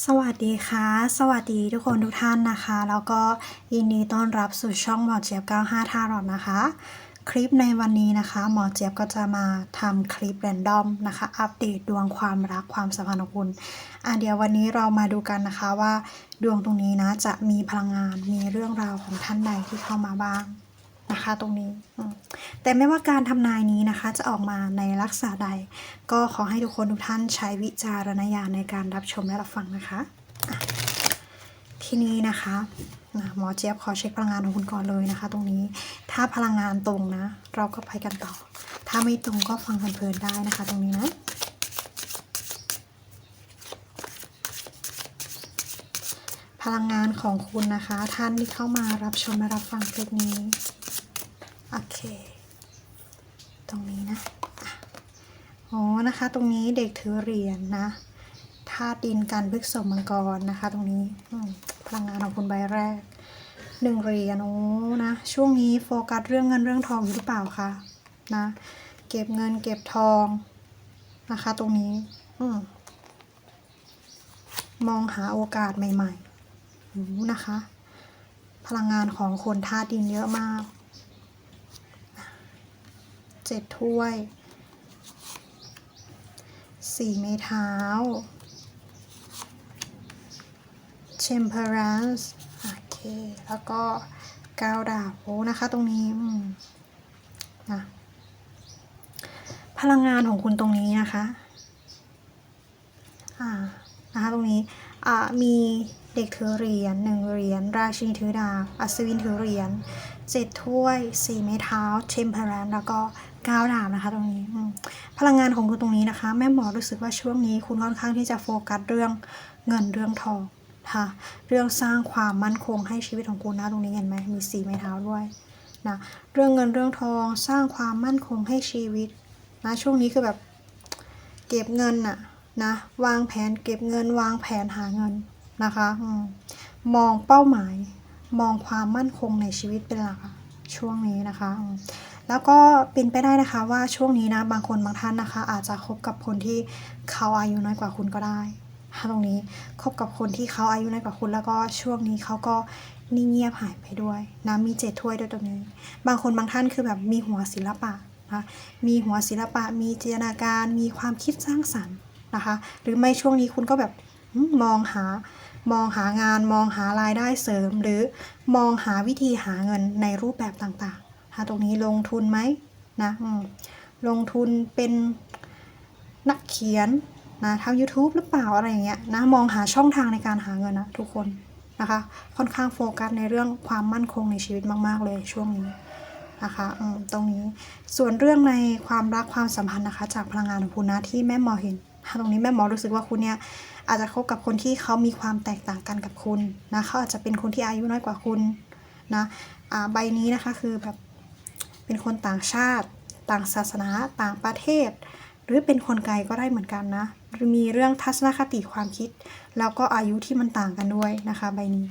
สวัสดีค่ะ สวัสดีทุกคนทุกท่านนะคะ แล้วก็ยินดีต้อนรับสู่ช่องหมอเจี๊ยบ 95ท่ารอดนะคะ คลิปในวันนี้นะคะ หมอเจี๊ยบก็จะมาทำคลิปแรนดอมนะคะ อัปเดตดวงความรักความสัมพันธ์ของคุณอะเดี๋ยววันนี้เรามาดูกันนะคะว่าดวงตรงนี้นะจะมีพลังงานมีเรื่องราวของท่านใดที่เข้ามาบ้าง นะคะ ตรงนี้ แต่ไม่ว่าการทำนายนี้นะคะ จะออกมาในลักษณะใด ก็ขอให้ทุกคนทุกท่านใช้วิจารณญาณในการรับชมและรับฟังนะคะะทีนี้นะคะอะหมอเจี๊ยบขอเช็คพลังงานของคุณก่อนเลยนะคะ ตรงนี้ ถ้าพลังงานตรงนะ เราก็ไปกันต่อ ถ้าไม่ตรงก็ฟังเพลินๆได้นะคะ ตรงนี้นะพลังงานของคุณนะคะ ท่านที่เข้ามารับชมและรับฟังคลิปนี้ โอเค ตรงนี้นะอ๋อนะคะ ตรงนี้เด็กถือเหรียญนะธาตุดินการพฤกษมังกรนะคะ ตรงนี้พลังงานของคุณใบแรกหนึ่งเหรียญโอ้นะช่วงนี้โฟกัสเรื่องเงินเรื่องทองอยู่หรือเปล่าคะนะเก็บเงินเก็บทองนะคะ ตรงนี้อืมมองหาโอกาสใหม่ๆนะคะ พลังงานของคนธาตุดินเยอะมาก เจ็ดถ้วยสี่ไม้เท้า temperance โอเค แล้วก็ก้าวดาบโอ้นะคะ ตรงนี้นะพลังงานของคุณตรงนี้นะคะอ่านะคะตรงนี้อ่ามีเด็กถือเหรียญหนึ่งเหรียญราชินีถือดาบอัศวินถือเหรียญเจ็ดถ้วยสี่ไม้เท้า temperance แล้วก็ ก้าวดาบนะคะตรงนี้พลังงานของคุณตรงนี้นะคะ แม่หมอรู้สึกว่าช่วงนี้คุณค่อนข้างที่จะโฟกัสเรื่องเงินเรื่องทองค่ะเรื่องสร้างความมั่นคงให้ชีวิตของคุณนะตรงนี้เห็นไหมมีสีไม้เท้าด้วยนะเรื่องเงินเรื่องทองสร้างความมั่นคงให้ชีวิตนะช่วงนี้คือแบบเก็บเงินน่ะนะวางแผนเก็บเงินวางแผนหาเงินนะคะอมมองเป้าหมายมองความมั่นคงในชีวิตเป็นหลักช่วงนี้นะคะแล้วก็เป็นไปได้นะคะว่าช่วงนี้นะบางคนบางท่านนะคะ อาจจะคบกับคนที่เขาอายุน้อยกว่าคุณก็ได้ถ้าตรงนี้คบกับคนที่เขาอายุน้อยกว่าคุณ แล้วก็ช่วงนี้เขาก็นิ่งเงียบหายไปด้วยนะมีเจ็ดถ้วยด้วยตรงนี้ บางคนบางท่านคือแบบมีหัวศิลปะนะคะมีหัวศิลปะ มีจินตนาการ มีความคิดสร้างสรรค์นะคะ หรือไม่ช่วงนี้คุณก็แบบอืมมองหามองหางานมองหารายได้เสริม หรือมองหาวิธีหาเงินในรูปแบบต่าง ถ้าตรงนี้ลงทุนไหมนะลงทุนเป็นนักเขียนนะทำ YouTube หรือเปล่าอะไรอย่างเงี้ยนะมองหาช่องทางในการหาเงินนะทุกคนนะคะ ค่อนข้างโฟกัสในเรื่องความมั่นคงในชีวิตมาก ๆ เลยช่วงนี้นะคะตรงนี้ส่วนเรื่องในความรักความสัมพันธ์นะคะ จากพลังงานของคุณนะที่แม่หมอเห็นถ้าตรงนี้แม่หมอรู้สึกว่าคุณเนี่ยอาจจะคบกับคนที่เขามีความแตกต่างกันกับคุณนะเขาอาจจะเป็นคนที่อายุน้อยกว่าคุณนะอ่าใบนี้นะคะคือแบบ เป็นคนต่างชาติ ต่างศาสนา ต่างประเทศ หรือเป็นคนไกลก็ได้เหมือนกันนะหรือมีเรื่องทัศนคติความคิด แล้วก็อายุที่มันต่างกันด้วยนะคะใบนี้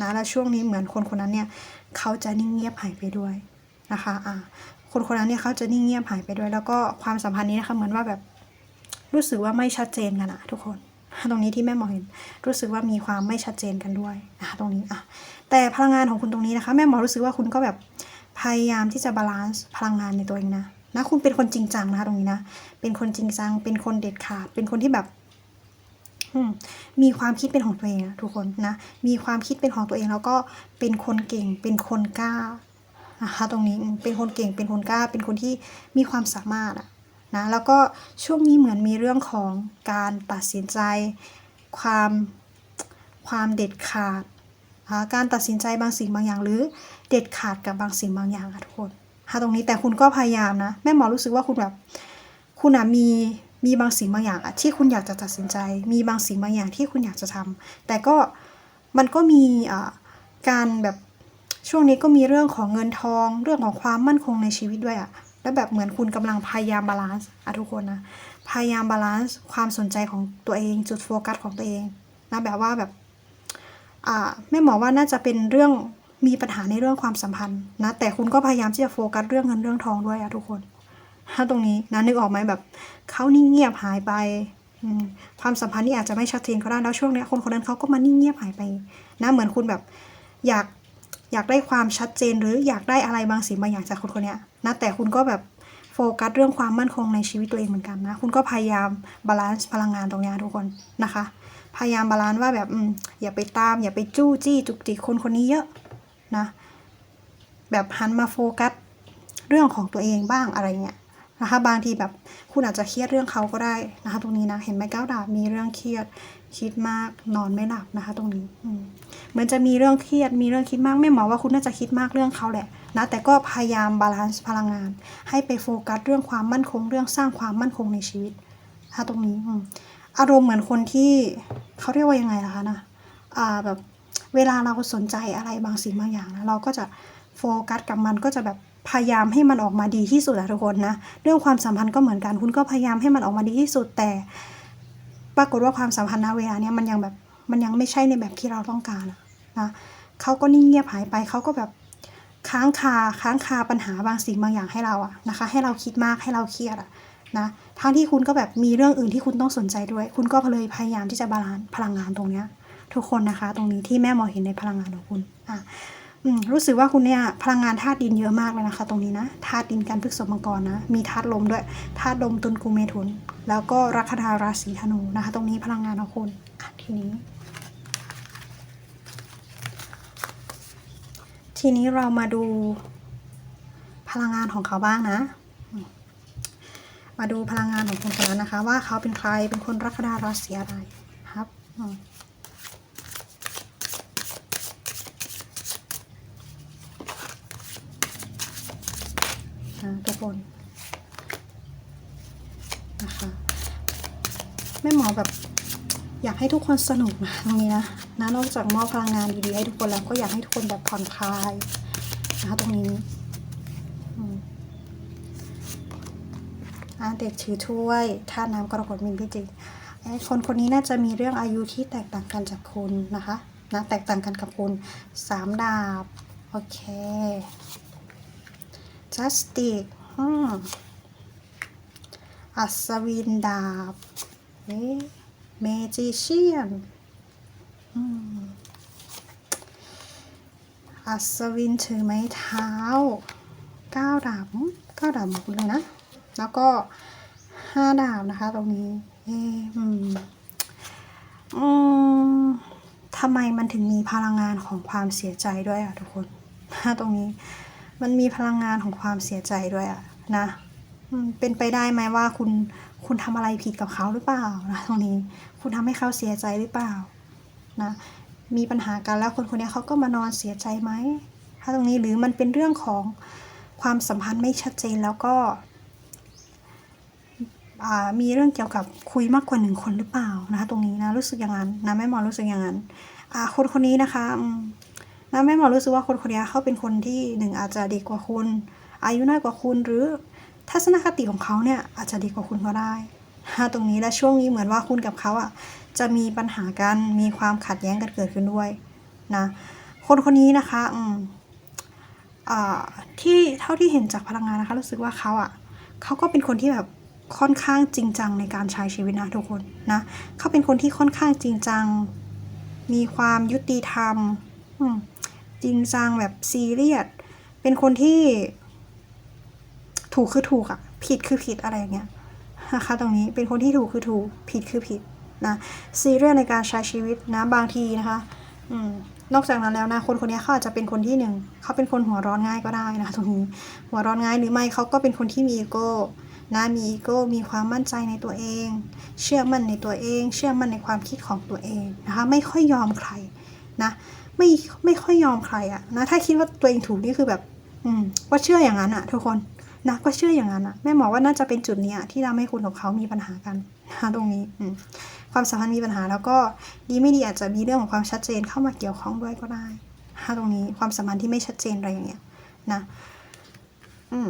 นะแล้วช่วงนี้เหมือนคนคนนั้นเนี่ยเขาจะนิ่งเงียบหายไปด้วยนะคะอ่าคนคนนั้นเนี่ยเขาจะนิ่งเงียบหายไปด้วย แล้วก็ความสัมพันธ์นี้นะคะเหมือนว่าแบบรู้สึกว่าไม่ชัดเจนกันอะทุกคนตรงนี้ที่แม่หมอเห็นรู้สึกว่ามีความไม่ชัดเจนกันด้วยนะคะตรงนี้อะแต่พลังงานของคุณตรงนี้นะคะ แม่หมอรู้สึกว่าคุณก็แบบ พยายามที่จะบาลานซ์พลังงานในตัวเองนะนะคุณเป็นคนจริงจังนะคะตรงนี้นะ เป็นคนจริงจัง เป็นคนเด็ดขาด เป็นคนที่แบบมีความคิดเป็นของตัวเองนะทุกคนนะ มีความคิดเป็นของตัวเองแล้วก็เป็นคนเก่ง เป็นคนกล้านะคะตรงนี้เป็นคนเก่ง เป็นคนกล้า เป็นคนที่มีความสามารถอะนะ แล้วก็ช่วงนี้เหมือนมีเรื่องของการตัดสินใจ ความความเด็ดขาด การตัดสินใจบางสิ่งบางอย่างหรือ เด็ดขาดกับบางสิ่งบางอย่างอะทุกคนค่ะตรงนี้แต่คุณก็พยายามนะ แม่หมอรู้สึกว่าคุณแบบ คุณอะมีมีบางสิ่งบางอย่างอะที่คุณอยากจะตัดสินใจ มีบางสิ่งบางอย่างที่คุณอยากจะทำแต่ก็มันก็มีอ่าการแบบช่วงนี้ก็มีเรื่องของเงินทอง เรื่องของความมั่นคงในชีวิตด้วยอะแล้วแบบเหมือนคุณกำลังพยายามบาลานซ์อะทุกคนนะพยายามบาลานซ์ความสนใจของตัวเอง จุดโฟกัสของตัวเองนะแบบว่าแบบอ่าแม่หมอว่าน่าจะเป็นเรื่อง มีปัญหาในเรื่องความสัมพันธ์นะ แต่คุณก็พยายามที่จะโฟกัสเรื่องเงินเรื่องทองด้วยอะทุกคน ถ้าตรงนี้นะนึกออกไหมแบบเขานิ่งเงียบหายไปความสัมพันธ์นี่อาจจะไม่ชัดเจนก็ได้แล้วช่วงนี้คนคนนั้นเขาก็มานิ่งเงียบหายไปนะเหมือนคุณแบบอยากอยากได้ความชัดเจนหรืออยากได้อะไรบางสิ่งบางอย่างจากคนคนนี้นะแต่คุณก็แบบโฟกัสเรื่องความมั่นคงในชีวิตตัวเองเหมือนกันนะคุณก็พยายามบาลานซ์พลังงานตรงเนี้ยทุกคนนะคะ พยายามบาลานซ์ว่าแบบอย่าไปตาม อย่าไปจู้จี้จุกจิกคนคนนี้เยอะ นะแบบหันมาโฟกัสเรื่องของตัวเองบ้างอะไรเงี้ยนะคะบางทีแบบคุณอาจจะเครียดเรื่องเขาก็ได้นะคะตรงนี้นะเห็นไหมก้าวดาบมีเรื่องเครียดคิดมากนอนไม่หลับนะคะ ตรงนี้เหมือนจะมีเรื่องเครียดมีเรื่องคิดมากไม่หมอว่าคุณน่าจะคิดมากเรื่องเขาแหละนะแต่ก็พยายามบาลานซ์พลังงาน ให้ไปโฟกัสเรื่องความมั่นคง เรื่องสร้างความมั่นคงในชีวิตนะคะตรงนี้อืมอารมณ์เหมือนคนที่เขาเรียกว่ายังไงล่ะคะนะอ่าแบบ เวลาเราสนใจอะไรบางสิ่งบางอย่างนะเราก็จะโฟกัสกับมันก็จะแบบพยายามให้มันออกมาดีที่สุดอะทุกคนนะเรื่องความสัมพันธ์ก็เหมือนกัน คุณก็พยายามให้มันออกมาดีที่สุดแต่ ปรากฏว่าความสัมพันธ์ณเวลาเนี้ยมันยังแบบมันยังไม่ใช่ในแบบที่เราต้องการนะเขาก็นิ่งเงียบหายไปเขาก็แบบค้างคาค้างคาปัญหาบางสิ่งบางอย่างให้เราอะนะคะ ให้เราคิดมากให้เราเครียดอะนะทั้งที่คุณก็แบบมีเรื่องอื่นที่คุณต้องสนใจด้วย คุณก็เลยพยายามที่จะบาลานซ์พลังงานตรงเนี้ย ทุกคนนะคะ ตรงนี้ที่แม่มองเห็นในพลังงานของคุณอะรู้สึกว่าคุณเนี่ยพลังงานธาตุดินเยอะมากเลยนะคะ ตรงนี้นะธาตุดินการพฤกษมังกรนะมีธาตุลมด้วยธาตุลมตุลกุเมถุน แล้วก็รัคนาราศีธนูนะคะ ตรงนี้พลังงานของคุณทีนี้ ทีนี้เรามาดูพลังงานของเขาบ้างนะ มาดูพลังงานของคนคนนั้นนะคะ ว่าเขาเป็นใครเป็นคนรัคนาราศีอะไรครับอืม นะทุกคนนะคะแม่หมอแบบอยากให้ทุกคนสนุกนะตรงนี้นะนะนอกจากมอบพลังงานดีๆให้ทุกคนแล้วก็อยากให้ทุกคนแบบผ่อนคลายนะคะตรงนี้อืมอะเด็กถือถ้วยท่าน้ำกรกฎมินพิจิกไอ้คนคนนี้น่าจะมีเรื่องอายุที่แตกต่างกันจากคุณนะคะนะแตกต่างกันกับคุณสามดาบ โอเคจัสติกอัศวินดาบ เอ๊ะเมจิเชียนอัศวินถือไม้เท้าเก้าดาบอืมเก้าดาบหมดเลยนะ แล้วก็ห้าดาบนะคะ ตรงนี้เอ๊ะอืมทำไมมันถึงมีพลังงานของความเสียใจด้วยอะทุกคน ตรงนี้ มันมีพลังงานของความเสียใจด้วยอะนะ เป็นไปได้ไหมว่าคุณคุณทำอะไรผิดกับเขาหรือเปล่านะตรงนี้คุณทำให้เขาเสียใจหรือเปล่านะมีปัญหากันแล้วคนคนนี้เขาก็มานอนเสียใจไหมถ้าตรงนี้หรือมันเป็นเรื่องของความสัมพันธ์ไม่ชัดเจนแล้วก็มีเรื่องเกี่ยวกับคุยมากกว่าหนึ่งคนหรือเปล่านะคะตรงนี้นะรู้สึกอย่างนั้นนะแม่หมอรู้สึกอย่างนั้นคนคนนี้นะคะนะแม่หมอรู้สึกว่าคนคนนี้เขาเป็นคนที่หนึ่งอาจจะเด็กกว่าคุณ อายุน้อยกว่าคุณหรือ ทัศนคติของเขาเนี่ยอาจจะดีกว่าคุณก็ได้ถ้าตรงนี้และช่วงนี้เหมือนว่าคุณกับเขาอะจะมีปัญหากันมีความขัดแย้งกันเกิดขึ้นด้วยนะคนคนนี้นะคะอืมที่เท่าที่เห็นจากพลังงานนะคะรู้สึกว่าเขาอะเขาก็เป็นคนที่แบบค่อนข้างจริงจังในการใช้ชีวิตนะทุกคนนะเขาเป็นคนที่ค่อนข้างจริงจัง มีความยุติธรรมมจริงจังแบบซีเรียสเป็นคนที่ ถูกคือถูกอะผิดคือผิดอะไรอย่างเงี้ยนะคะตรงนี้เป็นคนที่ถูกคือถูกผิดคือผิดนะซีเรียสในการใช้ชีวิตนะบางทีนะคะอืมนอกจากนั้นแล้วนะคนคนนี้เขาอาจจะเป็นคนที่หนึ่งเขาเป็นคนหัวร้อนง่ายก็ได้นะตรงนี้หัวร้อนง่ายหรือไม่เขาก็เป็นคนที่มีอีโก้นะมีอีโก้มีความมั่นใจในตัวเอง เชื่อมั่นในตัวเอง เชื่อมั่นในความคิดของตัวเองนะคะไม่ค่อยยอมใครนะไม่ไม่ค่อยยอมใครอะนะถ้าคิดว่าตัวเองถูกนี่คือแบบ อืมก็เชื่ออย่างนั้นอะทุกคน นะก็เชื่ออย่างนั้นอะแม่หมอว่าน่าจะเป็นจุดเนี้ยที่ทำให้คุณกับเขามีปัญหากันนะตรงนี้อืความสัมพันธ์มีปัญหาแล้วก็ดีไม่ดีอาจจะมีเรื่องของความชัดเจนเข้ามาเกี่ยวข้องด้วยก็ได้นะตรงนี้ความสัมพันธ์ที่ไม่ชัดเจนอะไรอย่างเงี้ยนะอืม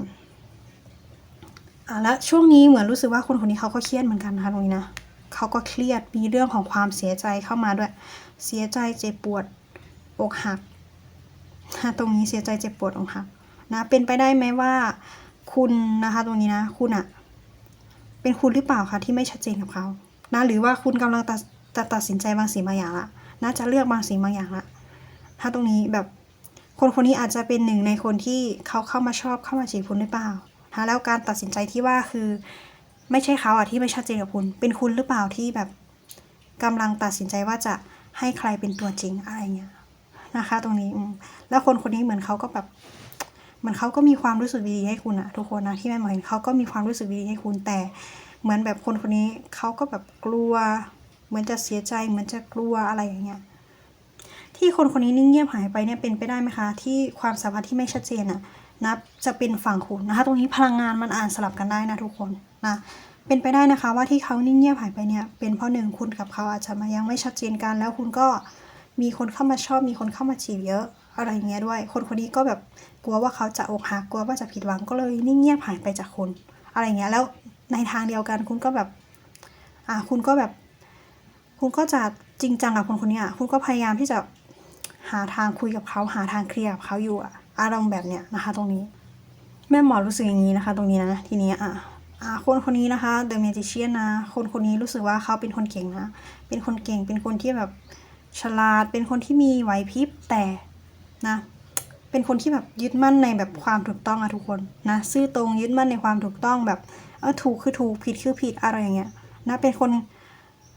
อะแล้วช่วงนี้เหมือนรู้สึกว่าคนคนนี้เขาก็เครียดเหมือนกันนะคะตรงนี้นะเขาก็เครียดมีเรื่องของความเสียใจเข้ามาด้วย เสียใจเจ็บปวดอกหักนะตรงนี้เสียใจเจ็บปวดอกหักนะเป็นไปได้ไหมว่า คุณนะคะตรงนี้นะ คุณอะเป็นคุณหรือเปล่าคะที่ไม่ชัดเจนกับเขานะหรือว่าคุณกำลังตัดจะตัดสินใจบางสิ่งบางอย่างละนะจะเลือกบางสิ่งบางอย่างละถ้าตรงนี้แบบคนคนนี้อาจจะเป็นหนึ่งในคนที่เขาเข้ามาชอบเข้ามาจีบคุณหรือเปล่านะแล้วการตัดสินใจที่ว่าคือ ไม่ใช่เขาอะที่ไม่ชัดเจนกับคุณ เป็นคุณหรือเปล่าที่แบบกำลังตัดสินใจว่าจะให้ใครเป็นตัวจริงอะไรเงี้ยนะคะ ตรงนี้แล้วคนคนนี้เหมือนเขาก็แบบ มือนเขาก็มีความรู้สึกดีๆให้คุณอะทุกคนนะที่แม่หมอเห็นเขาก็มีความรู้สึกดีๆให้คุณแต่เหมือนแบบคนคนนี้เขาก็แบบกลัว เหมือนจะเสียใจเหมือนจะกลัวอะไรอย่างเงี้ยที่คนคนนี้นิ่งเงียบหายไปเนี่ยเป็นไปได้ไหมคะ ที่ความสัมพันธ์ที่ไม่ชัดเจนอะนะจะเป็นฝั่งคุณนะคะ ตรงนี้พลังงานมันอ่านสลับกันได้นะทุกคนนะเป็นไปได้นะคะว่าที่เขานิ่งเงียบหายไปเนี่ยเป็นเพราะหนึ่งคุณกับเขาอาจจะมายังไม่ชัดเจนกัน แล้วคุณก็มีคนเข้ามาชอบมีคนเข้ามาจีบเยอะ อะไรเงี้ยด้วย คนคนนี้ก็แบบกลัวว่าเขาจะอกหักกลัวว่าจะผิดหวังก็เลยนิ่งเงียบหายไปจากคุณ อะไรเงี้ยแล้วในทางเดียวกันคุณก็แบบอ่าคุณก็แบบ คุณก็จะจริงจังกับคนคนนี้อะคุณก็พยายามที่จะหาทางคุยกับเขาหาทางเคลียร์กับเขาอยู่อะอารมณ์แบบเนี้ยนะคะ ตรงนี้ แม่หมอรู้สึกอย่างนี้นะคะ ตรงนี้นะทีนี้อะอ่าคนคนนี้นะคะ The Magician นะ คนคนนี้รู้สึกว่าเขาเป็นคนเก่งนะ เป็นคนเก่ง เป็นคนที่แบบฉลาด เป็นคนที่มีไหวพริบ แต่ นะ เป็นคนที่แบบยึดมั่นในแบบความถูกต้องอะทุกคนนะ ซื่อตรงยึดมั่นในความถูกต้องแบบเออถูกคือถูกผิดคือผิดอะไรอย่างเงี้ยนะเป็นคน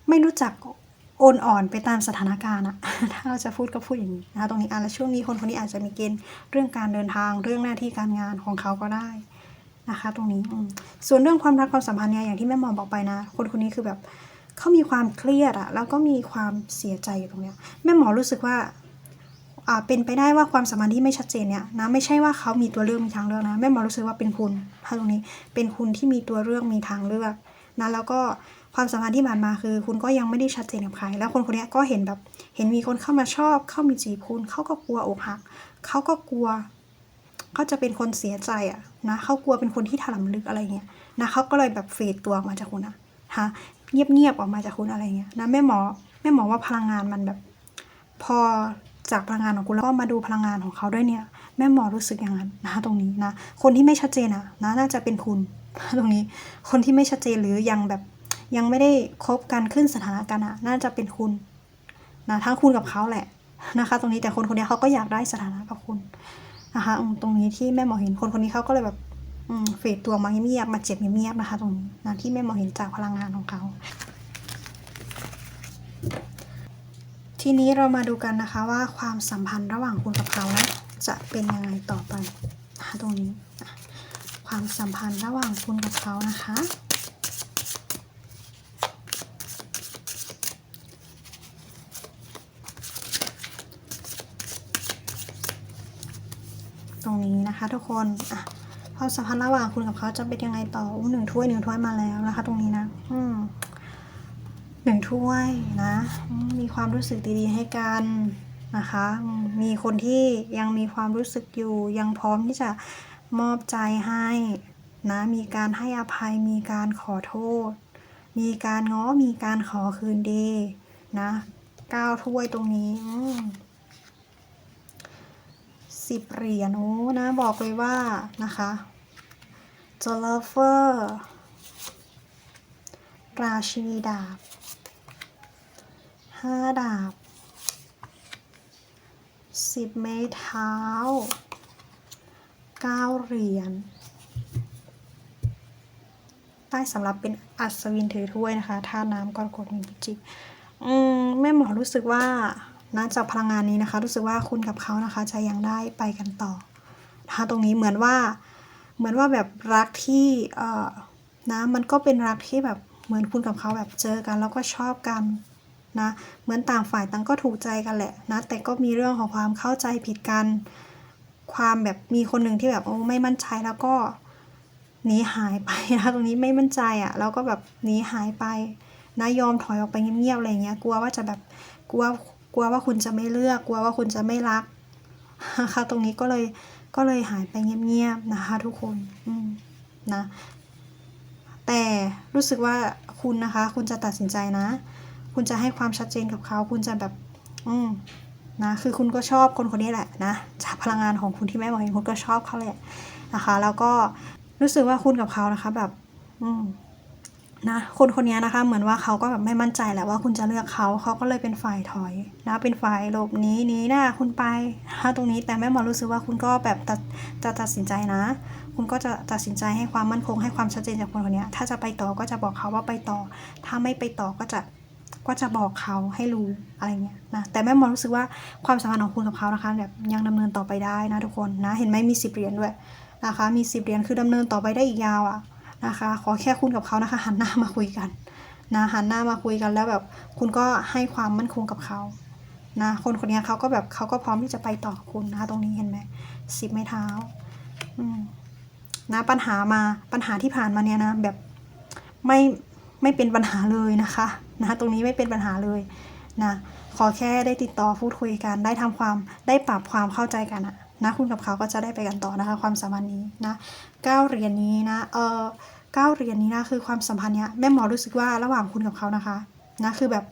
ไม่รู้จักโอนอ่อนไปตามสถานการณ์อะถ้าเราจะพูดก็พูดอย่างนี้นะคะตรงนี้อะแล้วช่วงนี้คนคนนี้อาจจะมีเกณฑ์เรื่องการเดินทางเรื่องหน้าที่การงานของเขาก็ได้นะคะ ตรงนี้ส่วนเรื่องความรักความสัมพันธ์เนี่ยอย่างที่แม่หมอบอกไปนะ คนคนนี้คือแบบเขามีความเครียดอะแล้วก็มีความเสียใจอยู่ตรงเนี้ยแม่หมอรู้สึกว่า เป็นไปได้ว่าความสัมพันธ์ที่ไม่ชัดเจนเนี่ยนะไม่ใช่ว่าเขามีตัวเลือกมีทางเลือกนะแม่หมอรู้สึกว่าเป็นคุณถ้าตรงนี้เป็นคุณที่มีตัวเลือกมีทางเลือกนะแล้วก็ความสัมพันธ์ที่ผ่านมาคือ คุณก็ยังไม่ได้ชัดเจนกับใคร แล้วคนคนนี้ก็เห็นแบบเห็นมีคนเข้ามาชอบ เข้ามีจีบคุณเขาก็กลัวอกหักเขาก็กลัวเขาจะเป็นคนเสียใจอะนะเขากลัวเป็นคนที่ถลำลึกอะไรเงี้ยนะเขาก็เลยแบบเฟดตัวออกมาจากคุณอะฮะเงียบๆออกมาจากคุณอะไรเงี้ยนะแม่หมอแม่หมอว่าพลังงานมันแบบ พอ จากพลังงานของคุณแล้วก็มาดูพลังงานของเขาด้วยเนี่ย แม่หมอรู้สึกอย่างนั้นนะตรงนี้นะ คนที่ไม่ชัดเจนอะนะน่าจะเป็นคุณตรงนี้คนที่ไม่ชัดเจนหรือยังแบบยังไม่ได้คบกันขึ้นสถานะกันอะน่าจะเป็นคุณนะทั้งคุณกับเขาแหละนะคะ ตรงนี้แต่คนคนนี้เขาก็อยากได้สถานะกับคุณนะคะตรงนี้ที่แม่หมอเห็นคนคนนี้เขาก็เลยแบบเฟดตัวมาเงียบมาเจ็บเงียบนะคะ ตรงนี้นะที่แม่หมอเห็นจากพลังงานของเขา ทีนี้เรามาดูกันนะคะว่าความสัมพันธ์ระหว่างคุณกับเขานะจะเป็นยังไงต่อไปนะคะตรงนี้ ความสัมพันธ์ระหว่างคุณกับเขานะคะตรงนี้นะคะทุกคนความสัมพันธ์ระหว่างคุณกับเขาจะเป็นยังไงต่ออู้หนึ่งถ้วยหนึ่งถ้วยมาแล้วนะคะ ตรงนี้นะ อืม หนึ่งถ้วยนะ มีความรู้สึกดีๆให้กันนะคะ มีคนที่ยังมีความรู้สึกอยู่ยังพร้อมที่จะมอบใจให้นะ มีการให้อภัย มีการขอโทษ มีการง้อ มีการขอคืนดีนะเก้าถ้วยตรงนี้สิบเหรียญโอ้นะ บอกเลยว่านะคะจอลเฟอร์ราชินีดาบ ห้าดาบสิบไม้เท้าเก้าเหรียญใต้สำหรับเป็นอัศวินถือถ้วยนะคะท่าน้ำกรกฎมีพิจิกอืมแม่หมอรู้สึกว่านะจากพลังงานนี้นะคะ รู้สึกว่าคุณกับเขานะคะ จะยังได้ไปกันต่อนะคะตรงนี้เหมือนว่าเหมือนว่าแบบรักที่เอ่อนะมันก็เป็นรักที่แบบเหมือนคุณกับเขาแบบเจอกัน แล้วก็ชอบกัน นะ เหมือนต่างฝ่ายต่างก็ถูกใจกันแหละนะ แต่ก็มีเรื่องของความเข้าใจผิดกัน ความแบบมีคนหนึ่งที่แบบโอ้ไม่มั่นใจแล้วก็หนีหายไปนะคะตรงนี้ไม่มั่นใจอะ่ะ แล้วก็แบบหนีหายไปนะยอมถอยออกไปเงียบๆอะไรเงี้ย กลัวว่าจะแบบกลัวกลัวว่าคุณจะไม่เลือก กลัวว่าคุณจะไม่รักนะคะตรงนี้ก็เลยก็เลยหายไปเงียบๆนะคะทุกคนอืนะแต่รู้สึกว่าคุณนะคะ คุณจะตัดสินใจนะ คุณจะให้ความชัดเจนกับเขา คุณจะแบบ อืมนะคือคุณก็ชอบคนคนนี้แหละนะจากพลังงานของคุณที่แม่บอกเห็นคุณก็ชอบเขาแหละนะคะ แล้วก็รู้สึกว่าคุณกับเขานะคะ แบบ อืมนะคนคนนี้นะคะ เหมือนว่าเขาก็แบบไม่มั่นใจแหละว่าคุณจะเลือกเขาเขาก็เลยเป็นฝ่ายถอยนะเป็นฝ่ายหลบหนี้นี้หน้าคุณไปนะคะตรงนี้แต่แม่หมอรู้สึกว่าคุณก็แบบตัดจะตัดสินใจนะ คุณก็จะตัดสินใจให้ความมั่นคงให้ความชัดเจนจากคนคนนี้ถ้าจะไปต่อก็จะบอกเขาว่าไปต่อ ถ้าไม่ไปต่อก็จะ ก็จะบอกเขาให้รู้อะไรเงี้ยนะแต่แม่มอรู้สึกว่าความสัมพันธ์ของคุณกับเขานะคะแบบยังดำเนินต่อไปได้นะทุกคนนะเห็นไหมมีสิบเหรียญด้วยนะคะมีสิบเหรียญคือดำเนินต่อไปได้อีกยาวอะนะคะ ขอแค่คุณกับเขานะคะ หันหน้ามาคุยกันนะหันหน้ามาคุยกันแล้วแบบคุณก็ให้ความมั่นคงกับเขานะคนคนนี้เขาก็แบบเขาก็พร้อมที่จะไปต่อคุณนะคะตรงนี้เห็นไหมสิบไม้เท้าอืมนะปัญหามาปัญหาที่ผ่านมาเนี่ยนะแบบไม่ไม่เป็นปัญหาเลยนะคะ นะตรงนี้ไม่เป็นปัญหาเลยนะขอแค่ได้ติดต่อพูดคุยกัน ได้ทำความได้ปรับความเข้าใจกันอะนะคุณกับเขาก็จะได้ไปกันต่อนะคะ ความสัมพันธ์นี้นะเก้าเหรียญนี้นะเออเก้าเหรียญนี้นะคือความสัมพันธ์เนี้ยแม่หมอรู้สึกว่าระหว่างคุณกับเขานะคะนะคือแบบ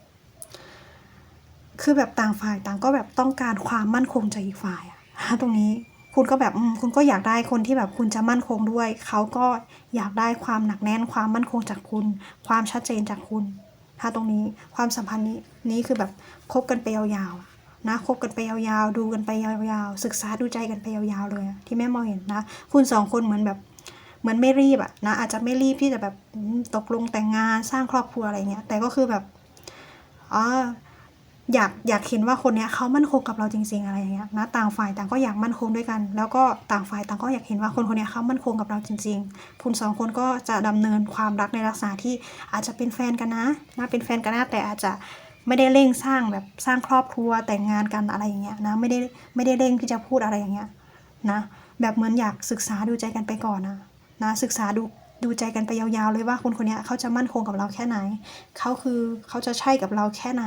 คือแบบต่างฝ่ายต่างก็แบบต้องการความมั่นคงจากอีกฝ่ายอะนะตรงนี้คุณก็แบบคุณก็อยากได้คนที่แบบคุณจะมั่นคงด้วย เขาก็อยากได้ความหนักแน่นความมั่นคงจากคุณ ความชัดเจนจากคุณ ถ้าตรงนี้ความสัมพันธ์นี้นี้คือแบบคบกันไปยาวๆนะคบกันไปยาวๆ ดูกันไปยาวๆ ศึกษาดูใจกันไปยาวๆเลย ที่แม่มองเห็นนะ คุณสองคนเหมือนแบบเหมือนไม่รีบอะนะอาจจะไม่รีบที่จะแบบตกลงแต่งงานสร้างครอบครัวอะไรเงี้ยแต่ก็คือแบบอ๋อ อยากอยากเห็นว่าคนเนี้ยเขามั่นคงกับเราจริง ๆอะไรอย่างเงี้ยนะต่างฝ่ายต่างก็อยากมั่นคงด้วยกัน แล้วก็ต่างฝ่ายต่างก็อยากเห็นว่าคนคนเนี้ยเขามั่นคงกับเราจริง ๆ คุณสองคนก็จะดำเนินความรักในลักษณะที่อาจจะเป็นแฟนกันนะนะเป็นแฟนกันนะแต่อาจจะไม่ได้เร่งสร้างแบบสร้างครอบครัวแต่งงานกันอะไรอย่างเงี้ยนะไม่ได้ไม่ได้เร่งที่จะพูดอะไรอย่างเงี้ยนะแบบเหมือนอยากศึกษาดูใจกันไปก่อนนะนะศึกษาดูดูใจกันไปยาวๆเลยว่าคนคนนี้เขาจะมั่นคงกับเราแค่ไหน เขาคือเขาจะใช่กับเราแค่ไหน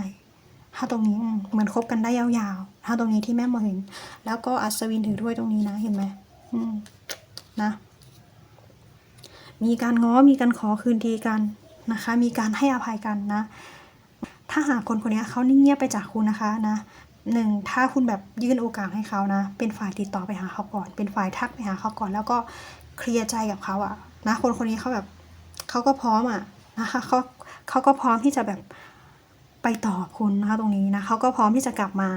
ถ้าตรงนี้มเหมือนคบกันได้ยาวๆ ถ้าตรงนี้ที่แม่มองเห็น แล้วก็อัศวินถือถ้วยตรงนี้นะเห็นไหมอืมนะ มีการง้อมีการขอคืนดีกันนะคะ มีการให้อภัยกันนะ ถ้าหากคนคนนี้เขานิ่งเงียบไปจากคุณนะคะนะหนึ่งถ้าคุณแบบยื่นโอกาสให้เขานะ เป็นฝ่ายติดต่อไปหาเขาก่อน เป็นฝ่ายทักไปหาเขาก่อน แล้วก็เคลียร์ใจกับเขาอะนะคนคนนี้เขาแบบเขาก็พร้อมอะนะคะเขาเขาก็พร้อมที่จะแบบ ไปต่อบคุณนะคะตรงนี้นะเขาก็พร้อมที่จะกลับมา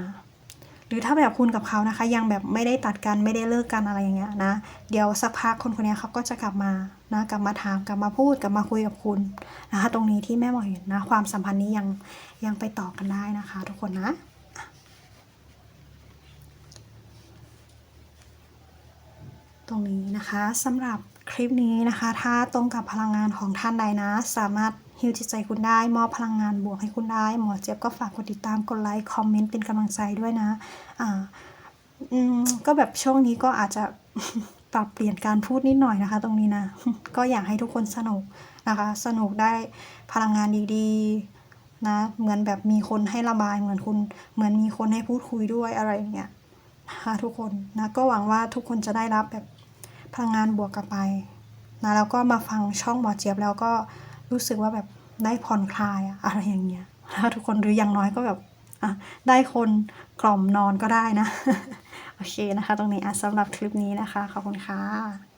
หรือถ้าแบบคุณกับเขานะคะ ยังแบบไม่ได้ตัดกันไม่ได้เลิกกันอะไรอย่างเงี้ยนะ เดี๋ยวสักพักคนคนนี้เขาก็จะกลับมานะกลับมาถามกลับมาพูดกลับมาคุยกับคุณนะคะ ตรงนี้ที่แม่หมอเห็นนะ ความสัมพันธ์นี้ยังยังไปต่อกันได้นะคะ ทุกคนนะตรงนี้นะคะสำหรับคลิปนี้นะคะ ถ้าตรงกับพลังงานของท่านใดนะ สามารถ ฮิวจิตใจคุณได้ มอบพลังงานบวกให้คุณได้ หมอเจี๊ยบก็ฝากกดติดตามกดไลค์คอมเมนต์เป็นกำลังใจด้วยนะอ่าอืมก็แบบช่วงนี้ก็อาจจะปรับเปลี่ยนการพูดนิดหน่อยนะคะ ตรงนี้นะ ก็อยากให้ทุกคนสนุกนะคะ สนุกได้พลังงานดีๆนะเหมือนแบบมีคนให้ระบายเหมือนคุณเหมือนมีคนให้พูดคุยด้วยอะไรอย่างเงี้ยนะคะทุกคนนะก็หวังว่าทุกคนจะได้รับแบบพลังงานบวกกลับไปนะแล้วก็มาฟังช่องหมอเจี๊ยบแล้วก็ รู้สึกว่าแบบได้ผ่อนคลายอะอะไรอย่างเงี้ยแล้วทุกคนหรืออย่างน้อยก็แบบอะได้คนกล่อมนอนก็ได้นะ โอเคนะคะ ตรงนี้อะสำหรับคลิปนี้นะคะ ขอบคุณค่ะ